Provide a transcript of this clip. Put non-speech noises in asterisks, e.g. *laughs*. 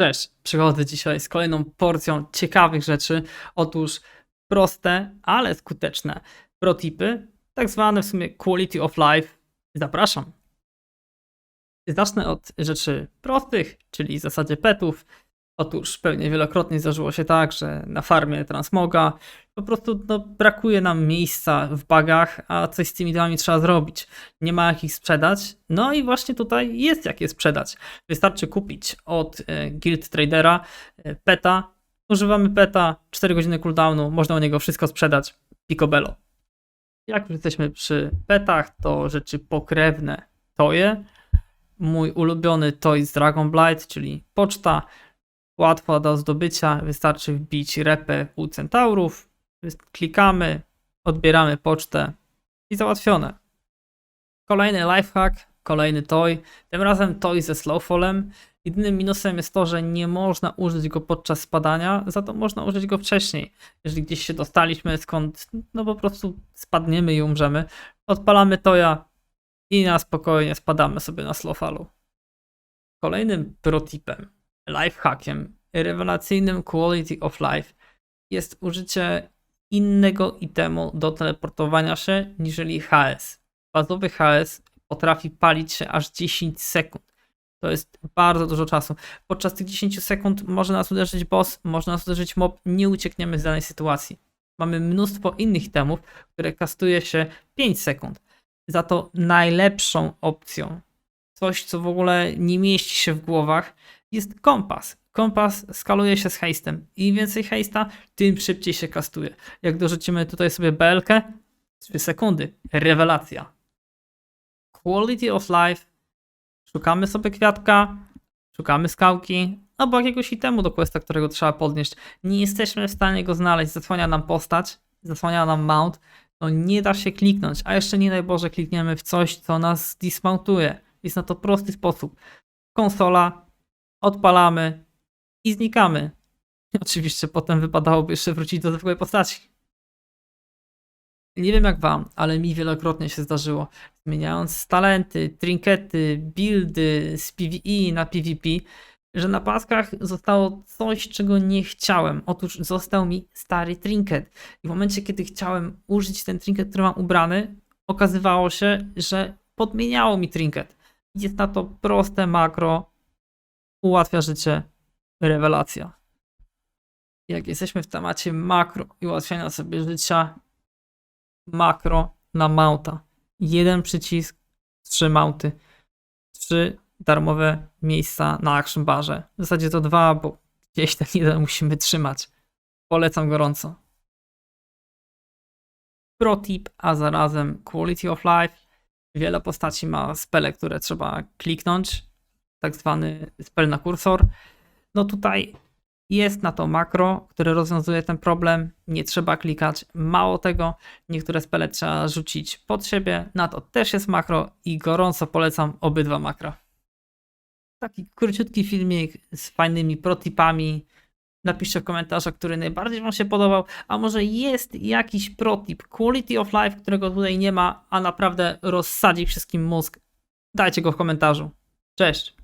Cześć, przychodzę dzisiaj z kolejną porcją ciekawych rzeczy. Otóż proste, ale skuteczne protipy, tak zwane w sumie quality of life. Zapraszam. Zacznę od rzeczy prostych, czyli w zasadzie petów. Otóż pewnie wielokrotnie zdarzyło się tak, że na farmie transmoga po prostu no, brakuje nam miejsca w bagach, a coś z tymi domami trzeba zrobić. Nie ma jak ich sprzedać. No i właśnie tutaj jest jak je sprzedać. Wystarczy kupić od e, Guild Tradera e, peta. Używamy peta, 4 godziny cooldownu, można u niego wszystko sprzedać. Picobello. Jak już jesteśmy przy petach, to rzeczy pokrewne toje. Mój ulubiony toy z Dragon Blight, czyli poczta. Łatwo do zdobycia, wystarczy wbić repę u centaurów, klikamy, odbieramy pocztę i załatwione. Kolejny lifehack, kolejny toy, tym razem toy ze slowfallem. Jedynym minusem jest to, że nie można użyć go podczas spadania, za to można użyć go wcześniej. Jeżeli gdzieś się dostaliśmy, skąd no po prostu spadniemy i umrzemy, odpalamy toja i na spokojnie spadamy sobie na slowfallu. Kolejnym protipem, lifehackiem, rewelacyjnym quality of life jest użycie innego itemu do teleportowania się niżeli HS. Bazowy HS potrafi palić się aż 10 sekund. To jest bardzo dużo czasu. Podczas tych 10 sekund może nas uderzyć boss, może nas uderzyć mob, nie uciekniemy z danej sytuacji. Mamy mnóstwo innych itemów, które kastuje się 5 sekund. Za to najlepszą opcją, coś co w ogóle nie mieści się w głowach, jest kompas. Kompas skaluje się z hejstem. Im więcej hejsta, tym szybciej się kastuje. Jak dorzucimy tutaj sobie belkę, 3 sekundy. Rewelacja. Quality of life. Szukamy sobie kwiatka, szukamy skałki, albo jakiegoś itemu do questa, którego trzeba podnieść. Nie jesteśmy w stanie go znaleźć. Zasłania nam postać, zasłania nam mount. No nie da się kliknąć, a jeszcze nie daj Boże klikniemy w coś, co nas dismountuje. Jest na to prosty sposób. Konsola, odpalamy i znikamy. *laughs* Oczywiście potem wypadałoby jeszcze wrócić do zwykłej postaci. Nie wiem jak wam, ale mi wielokrotnie się zdarzyło, zmieniając talenty, trinkety, buildy z PvE na PvP, że na paskach zostało coś, czego nie chciałem. Otóż został mi stary trinket. I w momencie, kiedy chciałem użyć ten trinket, który mam ubrany, okazywało się, że podmieniało mi trinket. Jest na to proste makro, ułatwia życie, rewelacja. Jak jesteśmy w temacie makro i ułatwiania sobie życia, makro na mounta. Jeden przycisk, trzy mounty, trzy darmowe miejsca na action barze. W zasadzie to dwa, bo gdzieś ten jeden musimy trzymać. Polecam gorąco. Pro tip, a zarazem quality of life. Wiele postaci ma spele, które trzeba kliknąć, tak zwany spell na kursor. No tutaj jest na to makro, które rozwiązuje ten problem. Nie trzeba klikać. Mało tego, niektóre spele trzeba rzucić pod siebie. Na to też jest makro i gorąco polecam obydwa makra. Taki króciutki filmik z fajnymi protipami. Napiszcie w komentarzach, który najbardziej Wam się podobał, a może jest jakiś protip quality of life, którego tutaj nie ma, a naprawdę rozsadzi wszystkim mózg. Dajcie go w komentarzu. Cześć!